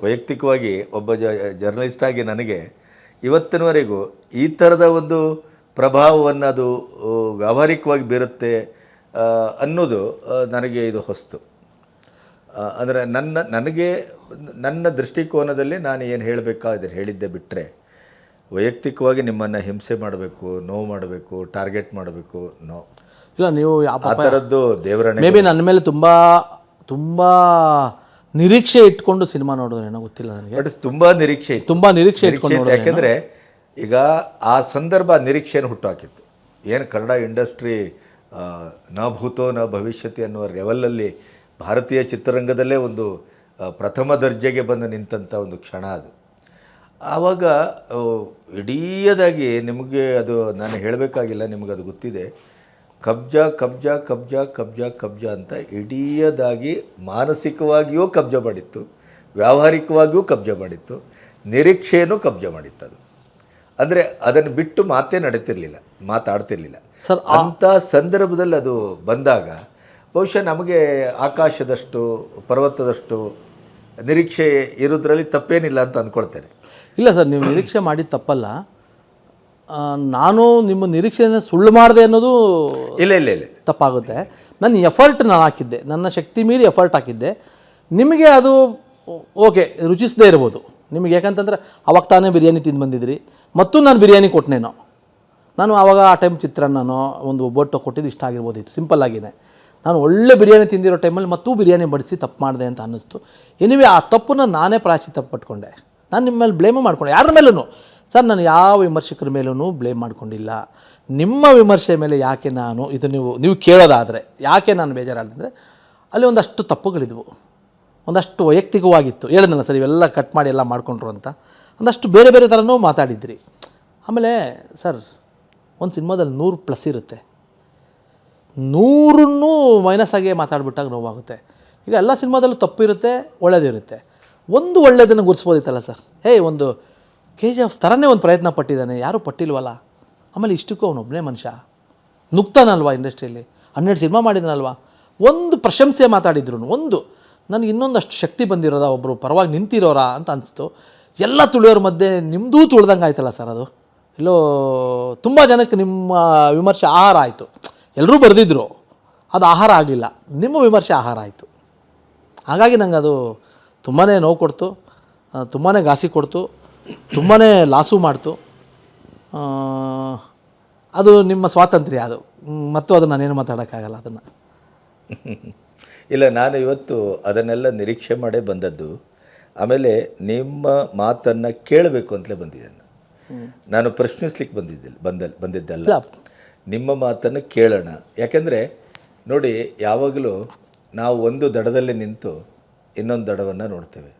ವೈಯಕ್ತಿಕವಾಗಿ ಒಬ್ಬ ಜರ್ನಲಿಸ್ಟ್ ಆಗಿ ನನಗೆ ಇವತ್ತಿನವರೆಗೂ ಈ ಥರದ ಒಂದು ಪ್ರಭಾವವನ್ನು ಅದು ವ್ಯಾವಹಾರಿಕವಾಗಿ ಬೀರುತ್ತೆ ಅನ್ನೋದು ನನಗೆ ಇದು ಹೊಸ್ತು. ಅಂದರೆ ನನ್ನ ನನಗೆ ನನ್ನ ದೃಷ್ಟಿಕೋನದಲ್ಲಿ ನಾನು ಏನು ಹೇಳಬೇಕಾದ್ರೆ ಹೇಳಿದ್ದೆ ಬಿಟ್ಟರೆ ವೈಯಕ್ತಿಕವಾಗಿ ನಿಮ್ಮನ್ನು ಹಿಂಸೆ ಮಾಡಬೇಕು ನೋವು ಮಾಡಬೇಕು ಟಾರ್ಗೆಟ್ ಮಾಡಬೇಕು ನೋ. ಇಲ್ಲ ನೀವು ಯಾವ ಆ ಥರದ್ದು ದೇವರಣೆ ಮೇ ಬಿ ನನ್ನ ಮೇಲೆ ತುಂಬ ತುಂಬ ನಿರೀಕ್ಷೆ ಇಟ್ಕೊಂಡು ಸಿನಿಮಾ ನೋಡೋದೇನೋ ಏನೋ ಗೊತ್ತಿಲ್ಲ ನನಗೆ. ಬಟ್ ತುಂಬಾ ನಿರೀಕ್ಷೆ ತುಂಬ ನಿರೀಕ್ಷೆ ಇಟ್ಕೊಂಡು ಯಾಕೆಂದರೆ ಈಗ ಆ ಸಂದರ್ಭ ನಿರೀಕ್ಷೆಯನ್ನು ಹುಟ್ಟುಹಾಕಿತ್ತು. ಏನು ಕನ್ನಡ ಇಂಡಸ್ಟ್ರಿ ನ ಭೂತೋ ನ ಭವಿಷ್ಯತಿ ಅನ್ನುವ ಲೆವೆಲಲ್ಲಿ ಭಾರತೀಯ ಚಿತ್ರರಂಗದಲ್ಲೇ ಒಂದು ಪ್ರಥಮ ದರ್ಜೆಗೆ ಬಂದು ನಿಂತಂಥ ಒಂದು ಕ್ಷಣ ಅದು. ಆವಾಗ ಇಡೀದಾಗಿ ಇಡೀಯದಾಗಿ ನಿಮಗೆ ಅದು ನಾನು ಹೇಳಬೇಕಾಗಿಲ್ಲ ನಿಮಗೆ ಅದು ಗೊತ್ತಿದೆ. ಕಬ್ಜಾ ಕಬ್ಜಾ ಕಬ್ಜಾ ಕಬ್ಜಾ ಕಬ್ಜಾ ಅಂತ ಇಡೀಯದಾಗಿ ಮಾನಸಿಕವಾಗಿಯೂ ಕಬ್ಜ ಮಾಡಿತ್ತು ವ್ಯಾವಹಾರಿಕವಾಗಿಯೂ ಕಬ್ಜ ಮಾಡಿತ್ತು ನಿರೀಕ್ಷೆಯನ್ನು ಕಬ್ಜ ಮಾಡಿತ್ತು ಅದು. ಅಂದರೆ ಅದನ್ನು ಬಿಟ್ಟು ಮಾತೇ ನಡೀತಿರ್ಲಿಲ್ಲ ಮಾತಾಡ್ತಿರ್ಲಿಲ್ಲ. ಸರ್ ಅಂಥ ಸಂದರ್ಭದಲ್ಲಿ ಅದು ಬಂದಾಗ ಬಹುಶಃ ನಮಗೆ ಆಕಾಶದಷ್ಟು ಪರ್ವತದಷ್ಟು ನಿರೀಕ್ಷೆ ಇರೋದ್ರಲ್ಲಿ ತಪ್ಪೇನಿಲ್ಲ ಅಂತ ಅಂದ್ಕೊಳ್ತೇನೆ ಇಲ್ಲ ಸರ್ ನೀವು ನಿರೀಕ್ಷೆ ಮಾಡಿ ತಪ್ಪಲ್ಲ. ನಾನು ನಿಮ್ಮ ನಿರೀಕ್ಷೆಯನ್ನು ಸುಳ್ಳು ಮಾಡಿದೆ ಅನ್ನೋದು ಇಲ್ಲ ಇಲ್ಲ ಇಲ್ಲ. ತಪ್ಪಾಗುತ್ತೆ. ನನ್ನ ಎಫರ್ಟ್ ನಾನು ಹಾಕಿದ್ದೆ. ನನ್ನ ಶಕ್ತಿ ಮೀರಿ ಎಫರ್ಟ್ ಹಾಕಿದ್ದೆ. ನಿಮಗೆ ಅದು ಓಕೆ ರುಚಿಸದೇ ಇರ್ಬೋದು. ನಿಮಗೆ ಯಾಕಂತಂದ್ರೆ ಅವಾಗ ತಾನೇ ಬಿರಿಯಾನಿ ತಿಂದು ಬಂದಿದ್ರಿ. ಮತ್ತು ನಾನು ಬಿರಿಯಾನಿ ಕೊಟ್ಟನೇನೋ ನಾನು ಆವಾಗ ಆ ಟೈಮ್ ಚಿತ್ರಾನ್ನನೋ ಒಂದು ಒಬ್ಬಟ್ಟು ಕೊಟ್ಟಿದ್ದು ಇಷ್ಟ ಆಗಿರ್ಬೋದಿತ್ತು. ಸಿಂಪಲ್ ಆಗಿನೇ. ನಾನು ಒಳ್ಳೆ ಬಿರಿಯಾನಿ ತಿಂದಿರೋ ಟೈಮಲ್ಲಿ ಮತ್ತೂ ಬಿರಿಯಾನಿ ಬಡಿಸಿ ತಪ್ಪು ಮಾಡಿದೆ ಅಂತ ಅನ್ನಿಸ್ತು. ಎನಿವೆ ಆ ತಪ್ಪನ್ನು ನಾನೇ ಪ್ರಾಯಶ್ಚಿತ್ತ ಪಟ್ಕೊಂಡೆ. ನಾನು ನಿಮ್ಮ ಮೇಲೆ ಬ್ಲೇಮು ಮಾಡ್ಕೊಂಡೆ. ಯಾರ ಮೇಲೂ ಸರ್, ನಾನು ಯಾವ ವಿಮರ್ಶಕರ ಮೇಲೂ ಬ್ಲೇಮ್ ಮಾಡ್ಕೊಂಡಿಲ್ಲ. ನಿಮ್ಮ ವಿಮರ್ಶೆ ಮೇಲೆ ಯಾಕೆ ನಾನು ಇದು ನೀವು ನೀವು ಕೇಳೋದಾದರೆ, ಯಾಕೆ ನಾನು ಬೇಜಾರಾದ್ರೆ ಅಲ್ಲಿ ಒಂದಷ್ಟು ತಪ್ಪುಗಳಿದ್ವು. ಒಂದಷ್ಟು ವೈಯಕ್ತಿಕವಾಗಿತ್ತು. ಹೇಳಿದ್ನಲ್ಲ ಸರ್, ಇವೆಲ್ಲ ಕಟ್ ಮಾಡಿ ಎಲ್ಲ ಮಾಡ್ಕೊಂಡ್ರು ಅಂತ. ಒಂದಷ್ಟು ಬೇರೆ ಬೇರೆ ಥರನೂ ಮಾತಾಡಿದ್ರಿ. ಆಮೇಲೆ, ಸರ್, ಒಂದು ಸಿನಿಮಾದಲ್ಲಿ ನೂರು ಪ್ಲಸ್ ಇರುತ್ತೆ. ನೂರನ್ನೂ ಮೈನಸ್ ಆಗಿ ಮಾತಾಡ್ಬಿಟ್ಟಾಗ ನೋವಾಗುತ್ತೆ. ಈಗ ಎಲ್ಲ ಸಿನಿಮಾದಲ್ಲೂ ತಪ್ಪಿರುತ್ತೆ, ಒಳ್ಳೇದಿರುತ್ತೆ. ಒಂದು ಒಳ್ಳೆಯದನ್ನು ಗುರ್ಸ್ಬೋದಿತ್ತಲ್ಲ ಸರ್? ಹೇ, ಒಂದು ಕೆ ಜಿ ಎಫ್ ಥರನೇ ಒಂದು ಪ್ರಯತ್ನ ಪಟ್ಟಿದ್ದಾನೆ. ಯಾರೂ ಪಟ್ಟಿಲ್ವಲ್ಲ? ಆಮೇಲೆ ಇಷ್ಟಕ್ಕೂ ಅವನೊಬ್ಬನೇ ಮನುಷ್ಯ. ನುಗ್ತಾನಲ್ವಾ ಇಂಡಸ್ಟ್ರಿಯಲ್ಲಿ ಹನ್ನೆರಡು ಸಿನಿಮಾ ಮಾಡಿದ್ನಲ್ವಾ? ಒಂದು ಪ್ರಶಂಸೆ ಮಾತಾಡಿದ್ರು ಒಂದು. ನನಗೆ ಇನ್ನೊಂದಷ್ಟು ಶಕ್ತಿ ಬಂದಿರೋದ ಒಬ್ಬರು ಪರವಾಗಿ ನಿಂತಿರೋರ ಅಂತ ಅನಿಸ್ತು. ಎಲ್ಲ ತುಳಿಯೋರ ಮಧ್ಯೆ ನಿಮ್ಮದೂ ತುಳ್ದಂಗೆ ಆಯ್ತಲ್ಲ ಸರ್ ಅದು? ಇಲ್ಲೋ, ತುಂಬ ಜನಕ್ಕೆ ನಿಮ್ಮ ವಿಮರ್ಶೆ ಆಹಾರ ಆಯಿತು. ಎಲ್ಲರೂ ಬರೆದಿದ್ದರು ಅದು ಆಹಾರ ಆಗಲಿಲ್ಲ ನಿಮ್ಮ ವಿಮರ್ಶೆ ಆಹಾರ ಆಯಿತು. ಹಾಗಾಗಿ ನಂಗೆ ಅದು ತುಂಬಾ ನೋವು ಕೊಡ್ತು. ತುಂಬಾ ಘಾಸಿ ಕೊಡ್ತು. ತುಂಬಾ ಲಾಸು ಮಾಡ್ತು. ಅದು ನಿಮ್ಮ ಸ್ವಾತಂತ್ರ್ಯ ಅದು. ಮತ್ತು ಅದು ನಾನೇನು ಮಾತಾಡೋಕ್ಕಾಗಲ್ಲ ಅದನ್ನು. ಇಲ್ಲ ನಾನು ಇವತ್ತು ಅದನ್ನೆಲ್ಲ ನಿರೀಕ್ಷೆ ಮಾಡೇ ಬಂದದ್ದು ಆಮೇಲೆ ನಿಮ್ಮ ಮಾತನ್ನು ಕೇಳಬೇಕು ಅಂತಲೇ ಬಂದಿದ್ದೇನೆ. ನಾನು ಪ್ರಶ್ನಿಸ್ಲಿಕ್ಕೆ ಬಂದಿದ್ದಿಲ್ಲ ಬಂದ ಬಂದಿದ್ದಲ್ಲ. ನಿಮ್ಮ ಮಾತನ್ನು ಕೇಳೋಣ. ಯಾಕೆಂದರೆ ನೋಡಿ ಯಾವಾಗಲೂ ನಾವು ಒಂದು ದಡದಲ್ಲಿ ನಿಂತು ಇನ್ನೊಂದು ದಡವನ್ನು ನೋಡ್ತೇವೆ.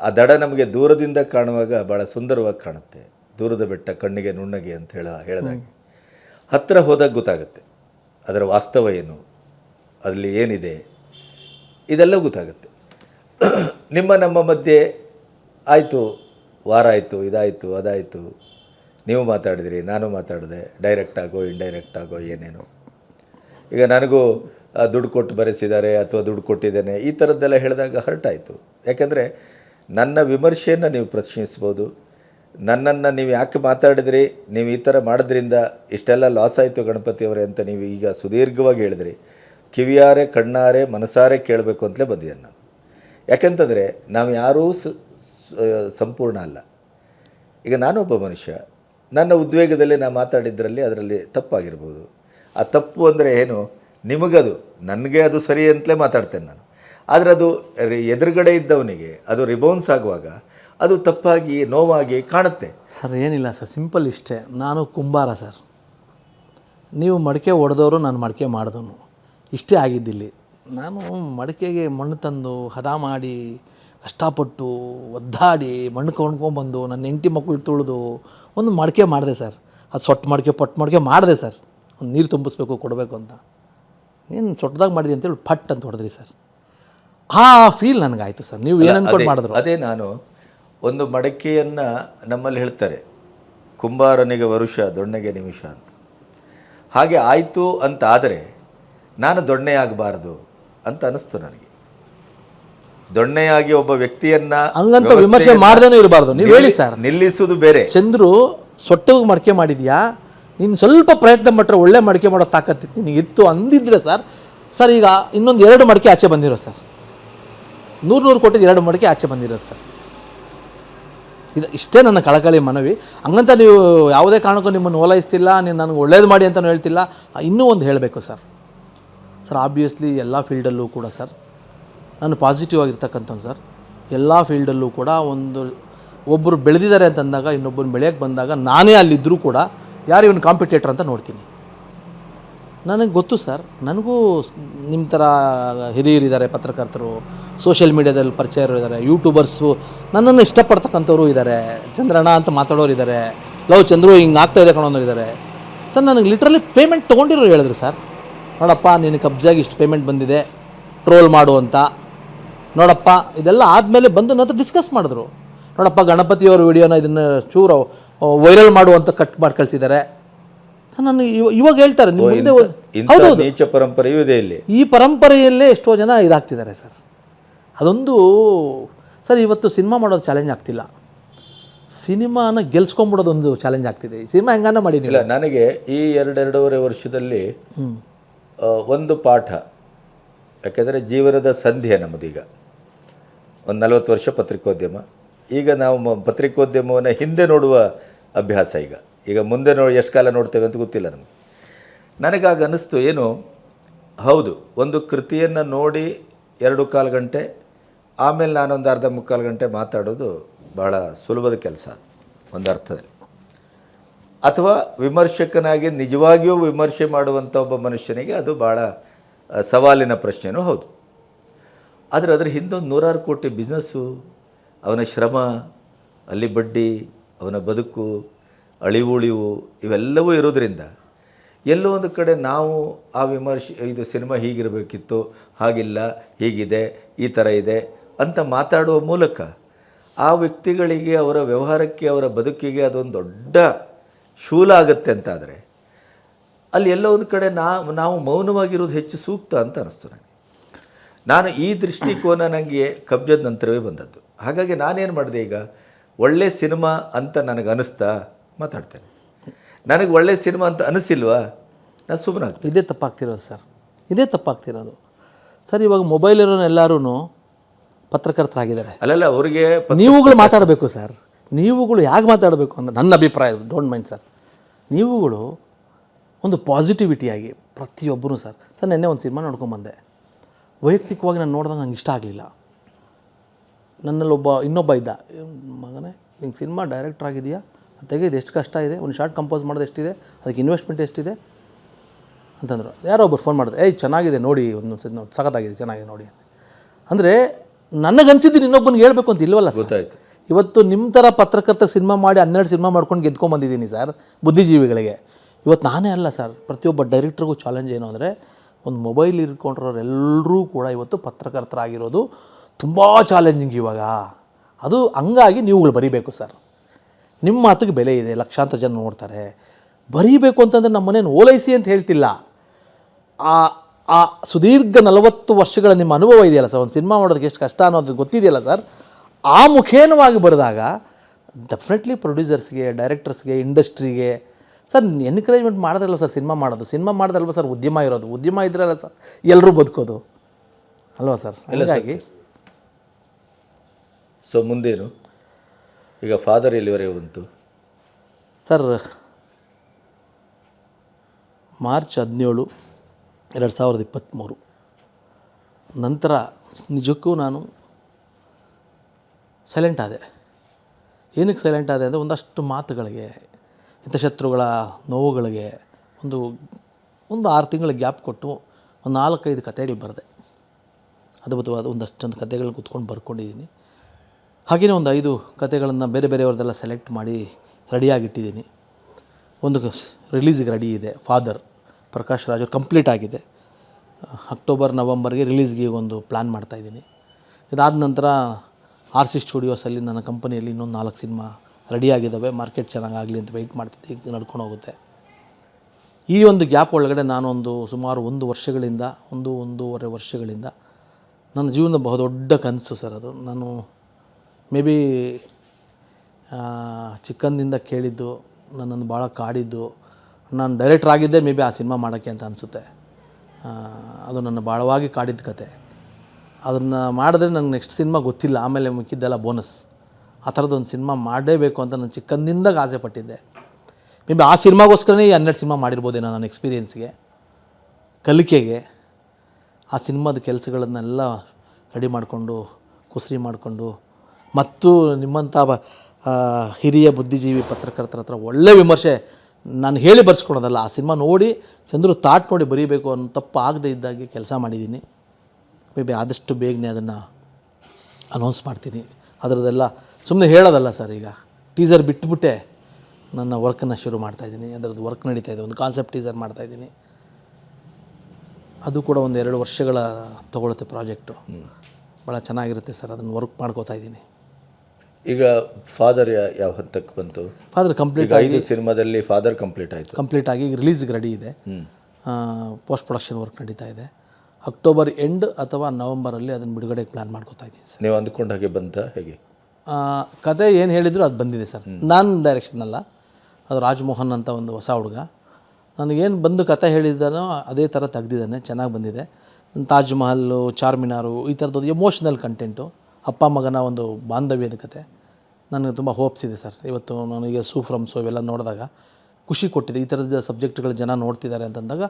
ಆ ದಡ ನಮಗೆ ದೂರದಿಂದ ಕಾಣುವಾಗ ಭಾಳ ಸುಂದರವಾಗಿ ಕಾಣುತ್ತೆ. ದೂರದ ಬೆಟ್ಟ ಕಣ್ಣಿಗೆ ನುಣ್ಣಗೆ ಅಂತ ಹೇಳ ಹೇಳಿದಾಗೆ. ಹತ್ತಿರ ಹೋದಾಗ ಗೊತ್ತಾಗುತ್ತೆ. ಅದರ ವಾಸ್ತವ ಏನು? ಅದರಲ್ಲಿ ಏನಿದೆ? ಇದೆಲ್ಲ ಗೊತ್ತಾಗುತ್ತೆ. ನಿಮ್ಮ ನಮ್ಮ ಮಧ್ಯೆ ಆಯಿತು ವಾರ ಆಯಿತು ಇದಾಯಿತು ಅದಾಯಿತು. ನೀವು ಮಾತಾಡಿದ್ರಿ, ನಾನು ಮಾತಾಡಿದೆ ಡೈರೆಕ್ಟ್ ಆಗೋ ಇಂಡೈರೆಕ್ಟ್ ಆಗೋ, ಏನೇನೋ. ಈಗ ನನಗೂ ದುಡ್ಡು ಕೊಟ್ಟು ಬರೆಸಿದ್ದಾರೆ ಅಥವಾ ದುಡ್ಡು ಕೊಟ್ಟಿದ್ದೇನೆ, ಈ ಥರದ್ದೆಲ್ಲ ಹೇಳಿದಾಗ ಹರ್ಟ್ ಆಯಿತು ಯಾಕೆಂದರೆ, ನನ್ನ ವಿಮರ್ಶೆಯನ್ನು ನೀವು ಪ್ರಶ್ನಿಸ್ಬೋದು ನನ್ನನ್ನು ನೀವು ಯಾಕೆ ಮಾತಾಡಿದ್ರಿ, ನೀವು ಈ ಥರ ಮಾಡೋದ್ರಿಂದ ಇಷ್ಟೆಲ್ಲ ಲಾಸ್ ಆಯಿತು ಗಣಪತಿಯವರೇ ಅಂತ ನೀವು ಈಗ ಸುದೀರ್ಘವಾಗಿ ಹೇಳಿದ್ರಿ. ಕಿವಿಯಾರೆ, ಕಣ್ಣಾರೆ, ಮನಸಾರೆ ಕೇಳಬೇಕು ಅಂತಲೇ ಬಂದಿದ್ದೇನೆ ನಾನು. ಯಾಕೆಂತಂದರೆ, ನಾವು ಯಾರೂ ಸಂಪೂರ್ಣ ಅಲ್ಲ. ಈಗ ನಾನೊಬ್ಬ ಮನುಷ್ಯ ನನ್ನ ಉದ್ವೇಗದಲ್ಲಿ ನಾನು ಮಾತಾಡಿದ್ದರಲ್ಲಿ ಅದರಲ್ಲಿ ತಪ್ಪಾಗಿರ್ಬೋದು. ಆ ತಪ್ಪು ಅಂದರೆ ಏನು? ನಿಮಗದು, ನನಗೆ ಅದು ಸರಿ ಅಂತಲೇ ಮಾತಾಡ್ತೇನೆ ನಾನು. ಆದರೆ ಅದು ಎದುರುಗಡೆ ಇದ್ದವನಿಗೆ, ಅದು ರಿಬೌನ್ಸ್ ಆಗುವಾಗ ಅದು ತಪ್ಪಾಗಿ, ನೋವಾಗಿ ಕಾಣುತ್ತೆ. ಸರ್, ಏನಿಲ್ಲ ಸರ್, ಸಿಂಪಲ್ ಇಷ್ಟೇ. ನಾನು ಕುಂಬಾರ ಸರ್. ನೀವು ಮಡಿಕೆ ಹೊಡೆದವರು ನಾನು ಮಡಿಕೆ ಮಾಡಿದವನು. ಇಷ್ಟೇ ಆಗಿದ್ದಿಲ್ಲಿ. ನಾನು ಮಡಿಕೆಗೆ ಮಣ್ಣು ತಂದು ಹದ ಮಾಡಿ ಕಷ್ಟಪಟ್ಟು ಒದ್ದಾಡಿ ಮಣ್ಣು ಕೊಂಡ್ಕೊಂಬಂದು ನನ್ನ ಹೆಂಡತಿ ಮಕ್ಕಳು ತುಳಿದು ಒಂದು ಮಡಿಕೆ ಮಾಡಿದೆ ಸರ್. ಅದು ಸೊಟ್ಟು ಮಡಿಕೆ ಪಟ್ಟು ಮಡಿಕೆ ಮಾಡಿದೆ ಸರ್. ಒಂದು ನೀರು ತುಂಬಿಸ್ಬೇಕು ಕೊಡಬೇಕು ಅಂತ. ಏನು ಸೊಟ್ಟದಾಗ ಮಾಡಿದೆ ಅಂತೇಳಿ ಪಟ್ ಅಂತ ಹೊಡೆದ್ರಿ ಸರ್. ಆ ಫೀಲ್ ನನಗಾಯಿತು ಸರ್. ನೀವು ಏನು ಅನ್ಕೊಂಡು ಮಾಡಿದ್ರು? ಅದೇ ನಾನು ಒಂದು ಮಡಕೆಯನ್ನು ನಮ್ಮಲ್ಲಿ ಹೇಳ್ತಾರೆ. ಕುಂಬಾರನಿಗೆ ವರುಷ ದೊಣ್ಣೆಗೆ ನಿಮಿಷ ಅಂತ. ಹಾಗೆ ಆಯಿತು ಅಂತ ಆದರೆ ನಾನು ದೊಣ್ಣೆ ಆಗಬಾರ್ದು ಅಂತ ಅನಿಸ್ತು ನನಗೆ. ದೊಣ್ಣೆಯಾಗಿ ಒಬ್ಬ ವ್ಯಕ್ತಿಯನ್ನ ಹಂಗಂತ ವಿಮರ್ಶೆ ಮಾಡ್ದೇ ಇರಬಾರ್ದು. ನೀವು ಹೇಳಿ ಸರ್. ನಿಲ್ಲಿಸುವುದು ಬೇರೆ. ಚಂದ್ರು ಸೊಟ್ಟ ಮಡಿಕೆ ಮಾಡಿದ್ಯಾ? ನೀನು ಸ್ವಲ್ಪ ಪ್ರಯತ್ನ ಪಟ್ಟರೆ ಒಳ್ಳೆ ಮಡಿಕೆ ಮಾಡೋ ತಾಕತ್ತಿತ್ತು ನಿನಗಿತ್ತು ಅಂದಿದ್ರೆ ಸರ್. ಸರ್ ಈಗ ಇನ್ನೊಂದು ಎರಡು ಮಡಿಕೆ ಆಚೆ ಬಂದಿರೋ ಸರ್. ನೂರು ನೂರು ಕೊಟ್ಟಿದ್ದು ಎರಡು ಮಡಿಕೆ ಆಚೆ ಬಂದಿರೋದು ಸರ್. ಇದು ಇಷ್ಟೇ ನನ್ನ ಕಳಕಳಿ ಮನವಿ. ಹಂಗಂತ ನೀವು ಯಾವುದೇ ಕಾರಣಕ್ಕೂ ನಿಮ್ಮನ್ನು ಓಲೈಸ್ತಿಲ್ಲ ನೀನು ನನಗೆ ಒಳ್ಳೇದು ಮಾಡಿ ಅಂತ ಹೇಳ್ತಿಲ್ಲ. ಇನ್ನೂ ಒಂದು ಹೇಳಬೇಕು ಸರ್. ಸರ್ ಆಬ್ವಿಯಸ್ಲಿ ಎಲ್ಲ ಫೀಲ್ಡಲ್ಲೂ ಕೂಡ ಸರ್ ನಾನು ಪಾಸಿಟಿವ್ ಆಗಿರ್ತಕ್ಕಂಥವ್ನು ಸರ್. ಎಲ್ಲ ಫೀಲ್ಡಲ್ಲೂ ಕೂಡ ಒಂದು ಒಬ್ಬರು ಬೆಳೆದಿದ್ದಾರೆ ಅಂತಂದಾಗ ಇನ್ನೊಬ್ಬರು ಬೆಳೆಯೋಕ್ಕೆ ಬಂದಾಗ ನಾನೇ ಅಲ್ಲಿದ್ದರೂ ಕೂಡ ಯಾರು ಇವನು ಕಾಂಪಿಟೇಟರ್ ಅಂತ ನೋಡ್ತೀನಿ. ನನಗೆ ಗೊತ್ತು ಸರ್, ನನಗೂ ನಿಮ್ಮ ಥರ ಹಿರಿಯರಿದ್ದಾರೆ ಪತ್ರಕರ್ತರು ಸೋಷಿಯಲ್ ಮೀಡ್ಯಾದಲ್ಲಿ ಪರಿಚಯರು ಇದ್ದಾರೆ ಯೂಟ್ಯೂಬರ್ಸು ನನ್ನನ್ನು ಇಷ್ಟಪಡ್ತಕ್ಕಂಥವ್ರು ಇದ್ದಾರೆ ಚಂದ್ರಣ್ಣ ಅಂತ ಮಾತಾಡೋರು ಇದ್ದಾರೆ ಲವ್ ಚಂದ್ರು ಹಿಂಗೆ ಆಗ್ತಾ ಇದೆ ಕಣೋರು ಇದ್ದಾರೆ ಸರ್, ನನಗೆ ಲಿಟ್ರಲಿ ಪೇಮೆಂಟ್ ತೊಗೊಂಡಿರೋರು ಹೇಳಿದ್ರು ಸರ್. ನೋಡಪ್ಪ, ನಿನಗೆ ಕಬ್ಜಾಗಿ ಇಷ್ಟು ಪೇಮೆಂಟ್ ಬಂದಿದೆ ಟ್ರೋಲ್ ಮಾಡು ಅಂತ. ನೋಡಪ್ಪ ಇದೆಲ್ಲ ಆದಮೇಲೆ ಬಂದು ನಂತರ ಡಿಸ್ಕಸ್ ಮಾಡಿದ್ರು. ನೋಡಪ್ಪ ಗಣಪತಿಯವ್ರ ವಿಡಿಯೋನ ಇದನ್ನು ಚೂರು ವೈರಲ್ ಮಾಡುವಂತ ಕಟ್ ಮಾಡಿ ಕಳಿಸಿದ್ದಾರೆ ಸರ್ ನಾನು ಇವ- ಇವಾಗ ಹೇಳ್ತಾರೆ ನಿಮ್ಮ ಮುಂದೆ ಹೌದು ಹೌದು. ಹೌದೌದು ನೀಚ ಪರಂಪರೆಯೂ ಇದೆ ಇಲ್ಲಿ. ಈ ಪರಂಪರೆಯಲ್ಲೇ ಎಷ್ಟೋ ಜನ ಇದಾಗ್ತಿದ್ದಾರೆ ಸರ್. ಅದೊಂದು ಸರ್ ಇವತ್ತು ಸಿನಿಮಾ ಮಾಡೋದು ಚಾಲೆಂಜ್ ಆಗ್ತಿಲ್ಲ. ಸಿನಿಮಾನ ಗೆಲ್ಸ್ಕೊಂಬಿಡೋದೊಂದು ಚಾಲೆಂಜ್ ಆಗ್ತಿದೆ. ಈ ಸಿನಿಮಾ ಹೆಂಗಾನ ಮಾಡಿ ಇಲ್ಲ ನನಗೆ ಈ ಎರಡೆರಡೂವರೆ ವರ್ಷದಲ್ಲಿ ಒಂದು ಪಾಠ. ಯಾಕೆಂದರೆ ಜೀವನದ ಸಂಧ್ಯೆ ನಮ್ಮದೀಗ ಒಂದು ನಲವತ್ತು ವರ್ಷ ಪತ್ರಿಕೋದ್ಯಮ. ಈಗ ನಾವು ಪತ್ರಿಕೋದ್ಯಮವನ್ನು ಹಿಂದೆ ನೋಡುವ ಅಭ್ಯಾಸ ಈಗ. ಈಗ ಮುಂದೆ ನೋ, ಎಷ್ಟು ಕಾಲ ನೋಡ್ತೇವೆ ಅಂತ ಗೊತ್ತಿಲ್ಲ ನಮಗೆ. ನನಗಾಗ ಅನ್ನಿಸ್ತು ಏನು, ಹೌದು, ಒಂದು ಕೃತಿಯನ್ನು ನೋಡಿ ಎರಡು ಕಾಲು ಗಂಟೆ, ಆಮೇಲೆ ನಾನೊಂದು ಅರ್ಧ ಮುಕ್ಕಾಲು ಗಂಟೆ ಮಾತಾಡೋದು ಬಹಳ ಸುಲಭದ ಕೆಲಸ ಒಂದು ಅರ್ಥದಲ್ಲಿ. ಅಥವಾ ವಿಮರ್ಶಕನಾಗಿ ನಿಜವಾಗಿಯೂ ವಿಮರ್ಶೆ ಮಾಡುವಂಥ ಒಬ್ಬ ಮನುಷ್ಯನಿಗೆ ಅದು ಭಾಳ ಸವಾಲಿನ ಪ್ರಶ್ನೆಯೂ ಹೌದು. ಆದರೆ ಅದರ ಹಿಂದೊಂದು ನೂರಾರು ಕೋಟಿ ಬಿಸ್ನೆಸ್ಸು ಅವನ ಶ್ರಮ, ಅಲ್ಲಿ ಬಡ್ಡಿ, ಅವನ ಬದುಕು, ಅಳಿವು, ಉಳಿವು ಇವೆಲ್ಲವೂ ಇರೋದರಿಂದ ಎಲ್ಲೋ ಒಂದು ಕಡೆ ನಾವು ಆ ವಿಮರ್ಶೆ, ಇದು ಸಿನಿಮಾ ಹೀಗಿರಬೇಕಿತ್ತು, ಹಾಗಿಲ್ಲ, ಹೀಗಿದೆ, ಈ ಥರ ಇದೆ ಅಂತ ಮಾತಾಡುವ ಮೂಲಕ ಆ ವ್ಯಕ್ತಿಗಳಿಗೆ, ಅವರ ವ್ಯವಹಾರಕ್ಕೆ, ಅವರ ಬದುಕಿಗೆ ಅದೊಂದು ದೊಡ್ಡ ಶೂಲ ಆಗುತ್ತೆ ಅಂತಾದರೆ ಅಲ್ಲಿ ಎಲ್ಲೋ ಒಂದು ಕಡೆ ನಾವು ನಾವು ಮೌನವಾಗಿರೋದು ಹೆಚ್ಚು ಸೂಕ್ತ ಅಂತ ಅನಿಸ್ತು ನನಗೆ. ನಾನು ಈ ದೃಷ್ಟಿಕೋನ ನನಗೆ ಕಬ್ಜದ ನಂತರವೇ ಬಂದದ್ದು. ಹಾಗಾಗಿ ನಾನೇನು ಮಾಡಿದೆ ಈಗ? ಒಳ್ಳೆ ಸಿನಿಮಾ ಅಂತ ನನಗೆ ಅನಿಸ್ತಾ ಮಾತಾಡ್ತೇನೆ. ನನಗೆ ಒಳ್ಳೆ ಸಿನಿಮಾ ಅಂತ ಅನಿಸಿಲ್ವಾ? ನಾನು ಸುಮ್ಮನೆ ಇದೇ ತಪ್ಪಾಗ್ತಿರೋದು ಸರ್. ಇದೇ ತಪ್ಪಾಗ್ತಿರೋದು. ಸರ್ ಇವಾಗ ಮೊಬೈಲ್ ಇರೋನು ಎಲ್ಲರೂ ಪತ್ರಕರ್ತರಾಗಿದ್ದಾರೆ. ಅಲ್ಲಲ್ಲ ಅವರಿಗೆ ನೀವುಗಳು ಮಾತಾಡಬೇಕು ಸರ್. ನೀವುಗಳು ಹೇಗೆ ಮಾತಾಡಬೇಕು ಅಂತ ನನ್ನ ಅಭಿಪ್ರಾಯ ಡೋಂಟ್ ಮೈಂಡ್ ಸರ್. ನೀವುಗಳು ಒಂದು ಪಾಸಿಟಿವಿಟಿಯಾಗಿ ಪ್ರತಿಯೊಬ್ಬರೂ ಸರ್ ಸರ್ ನೆನ್ನೆ ಒಂದು ಸಿನಿಮಾ ನೋಡ್ಕೊಂಬಂದೆ ವೈಯಕ್ತಿಕವಾಗಿ ನಾನು ನೋಡಿದಾಗ ನಂಗೆ ಇಷ್ಟ ಆಗಲಿಲ್ಲ. ನನ್ನಲ್ಲಿ ಒಬ್ಬ ಇನ್ನೊಬ್ಬ ಇದ್ದ ಮಗನೇ ನಿಂಗೆ ಸಿನಿಮಾ ಡೈರೆಕ್ಟರ್ ಆಗಿದೆಯಾ? ತೆಗೆದು ಎಷ್ಟು ಕಷ್ಟ ಇದೆ? ಒಂದು ಶಾರ್ಟ್ ಕಂಪೋಸ್ ಮಾಡೋದು ಎಷ್ಟಿದೆ? ಅದಕ್ಕೆ ಇನ್ವೆಸ್ಟ್ಮೆಂಟ್ ಎಷ್ಟಿದೆ? ಅಂತಂದರು. ಯಾರೋ ಒಬ್ಬರು ಫೋನ್ ಮಾಡಿದೆ ಏಯ್ ಚೆನ್ನಾಗಿದೆ ನೋಡಿ ಒಂದು ಸತಿ ನೋಡಿ ಸಖತ್ತಾಗಿದೆ ಚೆನ್ನಾಗಿದೆ ನೋಡಿ ಅಂತ. ಅಂದರೆ ನನಗನ್ಸಿದ್ದು ಇನ್ನೊಬ್ಬನಿಗೆ ಹೇಳಬೇಕು ಅಂತ ಇಲ್ವಲ್ಲ ಸರ್? ಗೊತ್ತಾಯ್ತು. ಇವತ್ತು ನಿಮ್ಮ ಥರ ಪತ್ರಕರ್ತ ಸಿನಿಮಾ ಮಾಡಿ ಹನ್ನೆರಡು ಸಿನಿಮಾ ಮಾಡ್ಕೊಂಡು ಗೆದ್ಕೊಂಬಂದಿದ್ದೀನಿ ಸರ್ ಬುದ್ಧಿಜೀವಿಗಳಿಗೆ. ಇವತ್ತು ನಾನೇ ಅಲ್ಲ ಸರ್, ಪ್ರತಿಯೊಬ್ಬ ಡೈರೆಕ್ಟ್ರಿಗೂ ಚಾಲೆಂಜ್ ಏನು ಅಂದರೆ, ಒಂದು ಮೊಬೈಲ್ ಇರ್ಕೊಂಡಿರೋರೆಲ್ಲರೂ ಕೂಡ ಇವತ್ತು ಪತ್ರಕರ್ತರಾಗಿರೋದು ತುಂಬ ಚಾಲೆಂಜಿಂಗ್ ಇವಾಗ. ಅದು ಹಂಗಾಗಿ ನೀವುಗಳು ಬರೀಬೇಕು ಸರ್. ನಿಮ್ಮ ಮಾತಿಗೆ ಬೆಲೆ ಇದೆ, ಲಕ್ಷಾಂತರ ಜನ ನೋಡ್ತಾರೆ. ಬರೀಬೇಕು ಅಂತಂದರೆ ನಮ್ಮ ಮನೇನು ಓಲೈಸಿ ಅಂತ ಹೇಳ್ತಿಲ್ಲ. ಆ ಆ ಸುದೀರ್ಘ ನಲವತ್ತು ವರ್ಷಗಳ ನಿಮ್ಮ ಅನುಭವ ಇದೆಯಲ್ಲ ಸರ್, ಒಂದು ಸಿನಿಮಾ ಮಾಡೋದಕ್ಕೆ ಎಷ್ಟು ಕಷ್ಟ ಅನ್ನೋದು ಗೊತ್ತಿದೆಯಲ್ಲ ಸರ್, ಆ ಮುಖೇನವಾಗಿ ಬರೆದಾಗ ಡೆಫಿನೆಟ್ಲಿ ಪ್ರೊಡ್ಯೂಸರ್ಸ್ಗೆ ಡೈರೆಕ್ಟರ್ಸ್ಗೆ ಇಂಡಸ್ಟ್ರಿಗೆ ಸರ್ ಎನ್ಕರೇಜ್ಮೆಂಟ್ ಮಾಡಿದ್ರಲ್ಲ ಸರ್ ಸಿನಿಮಾ ಮಾಡೋದು. ಸಿನಿಮಾ ಮಾಡೋದಲ್ವ ಸರ್ ಉದ್ಯಮ ಇರೋದು. ಉದ್ಯಮ ಇದ್ರಲ್ಲ ಸರ್ ಎಲ್ಲರೂ ಬದುಕೋದು. ಅಲ್ವಾ ಸರ್? ಹಾಗಾಗಿ ಸೊ ಮುಂದೇನು ಈಗ ಫಾದರ್ ಎಲ್ಲಿವರೆಗೆ ಬಂತು? ಸರ್ ಮಾರ್ಚ್ ಹದಿನೇಳು ಎರಡು ಸಾವಿರದ ಇಪ್ಪತ್ತ್ಮೂರು ನಂತರ ನಿಜಕ್ಕೂ ನಾನು ಸೈಲೆಂಟ್ ಆದೆ. ಏನಕ್ಕೆ ಸೈಲೆಂಟ್ ಆದೆ ಅಂದರೆ ಒಂದಷ್ಟು ಮಾತುಗಳಿಗೆ ಹಿತಶತ್ರುಗಳ ನೋವುಗಳಿಗೆ ಒಂದು ಒಂದು ಆರು ತಿಂಗಳ ಗ್ಯಾಪ್ ಕೊಟ್ಟು ಒಂದು ನಾಲ್ಕೈದು ಕಥೆಗಳು ಬರೆದೆ. ಅದ್ಭುತವಾದ ಒಂದಷ್ಟೊಂದು ಕಥೆಗಳನ್ನ ಕೂತ್ಕೊಂಡು ಬರ್ಕೊಂಡಿದ್ದೀನಿ. ಹಾಗೆಯೇ ಒಂದು ಐದು ಕಥೆಗಳನ್ನು ಬೇರೆ ಬೇರೆಯವ್ರದ್ದೆಲ್ಲ ಸೆಲೆಕ್ಟ್ ಮಾಡಿ ರೆಡಿಯಾಗಿಟ್ಟಿದ್ದೀನಿ. ಒಂದು ರಿಲೀಸಿಗೆ ರೆಡಿ ಇದೆ. ಫಾದರ್ ಪ್ರಕಾಶ್ ರಾಜ್ ಕಂಪ್ಲೀಟ್ ಆಗಿದೆ. ಅಕ್ಟೋಬರ್ ನವಂಬರ್ಗೆ ರಿಲೀಸ್ಗೆ ಒಂದು ಪ್ಲ್ಯಾನ್ ಮಾಡ್ತಾಯಿದ್ದೀನಿ ಇದಾದ ನಂತರ ಆರ್ ಸಿ ಸ್ಟುಡಿಯೋಸಲ್ಲಿ ನನ್ನ ಕಂಪನಿಯಲ್ಲಿ ಇನ್ನೊಂದು ನಾಲ್ಕು ಸಿನಿಮಾ ರೆಡಿಯಾಗಿದ್ದಾವೆ, ಮಾರ್ಕೆಟ್ ಚೆನ್ನಾಗಾಗಲಿ ಅಂತ ವೆಯ್ಟ್ ಮಾಡ್ತಿದ್ದೆ, ಈಗ ನಡ್ಕೊಂಡು ಹೋಗುತ್ತೆ. ಈ ಒಂದು ಗ್ಯಾಪ್ ಒಳಗಡೆ ನಾನೊಂದು ಸುಮಾರು ಒಂದು ವರ್ಷಗಳಿಂದ, ಒಂದು ಒಂದೂವರೆ ವರ್ಷಗಳಿಂದ ನನ್ನ ಜೀವನದ ಬಹುದೊಡ್ಡ ಕನಸು ಸರ್ ಅದು. ನಾನು ಮೇ ಬಿ ಚಿಕ್ಕಂದಿಂದ ಕೇಳಿದ್ದು, ನನ್ನನ್ನು ಭಾಳ ಕಾಡಿದ್ದು, ನಾನು ಡೈರೆಕ್ಟ್ರ್ ಆಗಿದ್ದೆ ಮೇ ಬಿ ಆ ಸಿನಿಮಾ ಮಾಡೋಕ್ಕೆ ಅಂತ ಅನಿಸುತ್ತೆ. ಅದು ನನ್ನ ಭಾಳವಾಗಿ ಕಾಡಿದ ಕತೆ. ಅದನ್ನು ಮಾಡಿದ್ರೆ ನನಗೆ ನೆಕ್ಸ್ಟ್ ಸಿನಿಮಾ ಗೊತ್ತಿಲ್ಲ, ಆಮೇಲೆ ಮಿಕ್ಕಿದ್ದೆಲ್ಲ ಬೋನಸ್ ಆ ಥರದ್ದೊಂದು ಸಿನಿಮಾ ಮಾಡಲೇಬೇಕು ಅಂತ ನಾನು ಚಿಕ್ಕಂದಿಂದಾಗ ಆಸೆ ಪಟ್ಟಿದ್ದೆ. ಮೇ ಬಿ ಆ ಸಿನಿಮಾಗೋಸ್ಕರನೇ ಈ ಹನ್ನೆರಡು ಸಿನಿಮಾ ಮಾಡಿರ್ಬೋದೇನೋ ನನ್ನ ಎಕ್ಸ್ಪೀರಿಯೆನ್ಸ್ಗೆ ಕಲಿಕೆಗೆ. ಆ ಸಿನಿಮಾದ ಕೆಲಸಗಳನ್ನೆಲ್ಲ ರೆಡಿ ಮಾಡಿಕೊಂಡು, ಕುಸರಿ ಮಾಡಿಕೊಂಡು, ಮತ್ತು ನಿಮ್ಮಂಥ ಹಿರಿಯ ಬುದ್ಧಿಜೀವಿ ಪತ್ರಕರ್ತರ ಹತ್ರ ಒಳ್ಳೆ ವಿಮರ್ಶೆ ನಾನು ಹೇಳಿ ಬರ್ಸ್ಕೊಳೋದಲ್ಲ ಆ ಸಿನಿಮಾ ನೋಡಿ, ಚಂದ್ರು ತಾಟ್ ನೋಡಿ ಬರೀಬೇಕು ಅನ್ನೋ ತಪ್ಪು ಆಗದೆ ಇದ್ದಾಗೆ ಕೆಲಸ ಮಾಡಿದ್ದೀನಿ. ಮೇ ಬಿ ಆದಷ್ಟು ಬೇಗನೆ ಅದನ್ನು ಅನೌನ್ಸ್ ಮಾಡ್ತೀನಿ. ಅದರದ್ದೆಲ್ಲ ಸುಮ್ಮನೆ ಹೇಳೋದಲ್ಲ ಸರ್ ಈಗ. ಟೀಸರ್ ಬಿಟ್ಬಿಟ್ಟೆ ನನ್ನ ವರ್ಕನ್ನು ಶುರು ಮಾಡ್ತಾಯಿದ್ದೀನಿ ಅದರದ್ದು ವರ್ಕ್ ನಡೀತಾ ಇದೆ. ಒಂದು ಕಾನ್ಸೆಪ್ಟ್ ಟೀಸರ್ ಮಾಡ್ತಾಯಿದ್ದೀನಿ ಅದು ಕೂಡ ಒಂದು ಎರಡು ವರ್ಷಗಳ ತಗೊಳುತ್ತೆ ಪ್ರಾಜೆಕ್ಟು ಭಾಳ ಚೆನ್ನಾಗಿರುತ್ತೆ ಸರ್. ಅದನ್ನು ವರ್ಕ್ ಮಾಡ್ಕೋತಾ ಇದ್ದೀನಿ. ಈಗ ಫಾದರ್ ಯಾವ ಹಂತಕ್ಕೆ ಬಂತು? ಫಾದರ್ ಕಂಪ್ಲೀಟ್ ಆಗಿ ಸಿನಿಮಾದಲ್ಲಿ ಫಾದರ್ ಕಂಪ್ಲೀಟ್ ಆಯಿತು. ಕಂಪ್ಲೀಟ್ ಆಗಿ ರಿಲೀಸ್ಗೆ ರೆಡಿ ಇದೆ. ಪೋಸ್ಟ್ ಪ್ರೊಡಕ್ಷನ್ ವರ್ಕ್ ನಡೀತಾ ಇದೆ. ಅಕ್ಟೋಬರ್ ಎಂಡ್ ಅಥವಾ ನವಂಬರಲ್ಲಿ ಅದನ್ನು ಬಿಡುಗಡೆಗೆ ಪ್ಲ್ಯಾನ್ ಮಾಡ್ಕೋತಾ ಇದ್ದೀನಿ ಸರ್. ನೀವು ಅಂದ್ಕೊಂಡು ಹಾಗೆ ಬಂತ ಹೇಗೆ? ಕತೆ ಏನು ಹೇಳಿದ್ರು ಅದು ಬಂದಿದೆ ಸರ್. ನಾನು ಡೈರೆಕ್ಷನ್ ಅಲ್ಲ. ಅದು ರಾಜ್ಮೋಹನ್ ಅಂತ ಒಂದು ಹೊಸ ಹುಡುಗ. ನನಗೇನು ಬಂದು ಕತೆ ಹೇಳಿದ್ದಾನೋ ಅದೇ ಥರ ತೆಗ್ದಿದ್ದಾನೆ ಚೆನ್ನಾಗಿ ಬಂದಿದೆ. ತಾಜ್ ಮಹಲ್ಲು ಚಾರ್ಮಿನಾರು ಈ ಥರದ್ದು ಎಮೋಷ್ನಲ್ ಕಂಟೆಂಟು ಅಪ್ಪ ಮಗನ ಒಂದು ಬಾಂಧವ್ಯದ ಕತೆ. ನನಗೆ ತುಂಬ ಹೋಪ್ಸ್ ಇದೆ ಸರ್. ಇವತ್ತು ನನಗೆ ಸೂ ಫ್ರಮ್ ಸೋ ಇವೆಲ್ಲ ನೋಡಿದಾಗ ಖುಷಿ ಕೊಟ್ಟಿದೆ. ಈ ಥರದ ಸಬ್ಜೆಕ್ಟ್ಗಳು ಜನ ನೋಡ್ತಿದ್ದಾರೆ ಅಂತಂದಾಗ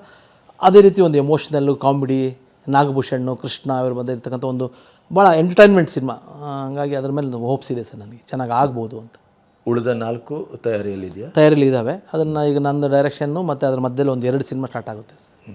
ಅದೇ ರೀತಿ ಒಂದು ಎಮೋಷ್ನಲ್ಲು ಕಾಮಿಡಿ ನಾಗಭೂಷಣ್ಣು ಕೃಷ್ಣ ಇವರು ಬಂದಿರತಕ್ಕಂಥ ಒಂದು ಭಾಳ ಎಂಟರ್ಟೈನ್ಮೆಂಟ್ ಸಿನಿಮಾ ಹಂಗಾಗಿ ಅದ್ರ ಮೇಲೆ ಹೋಪ್ಸ್ ಇದೆ ಸರ್ ನನಗೆ. ಚೆನ್ನಾಗಿ ಆಗ್ಬೋದು ಅಂತ. ಉಳಿದ ನಾಲ್ಕು ತಯಾರಿಯಲ್ಲಿದೆಯಾ? ತಯಾರಿಯಲ್ಲಿ ಇದ್ದಾವೆ. ಅದನ್ನು ಈಗ ನಂದು ಡೈರೆಕ್ಷನ್ನು ಮತ್ತು ಅದ್ರ ಮಧ್ಯದಲ್ಲಿ ಒಂದು ಎರಡು ಸಿನಿಮಾ ಸ್ಟಾರ್ಟ್ ಆಗುತ್ತೆ ಸರ್.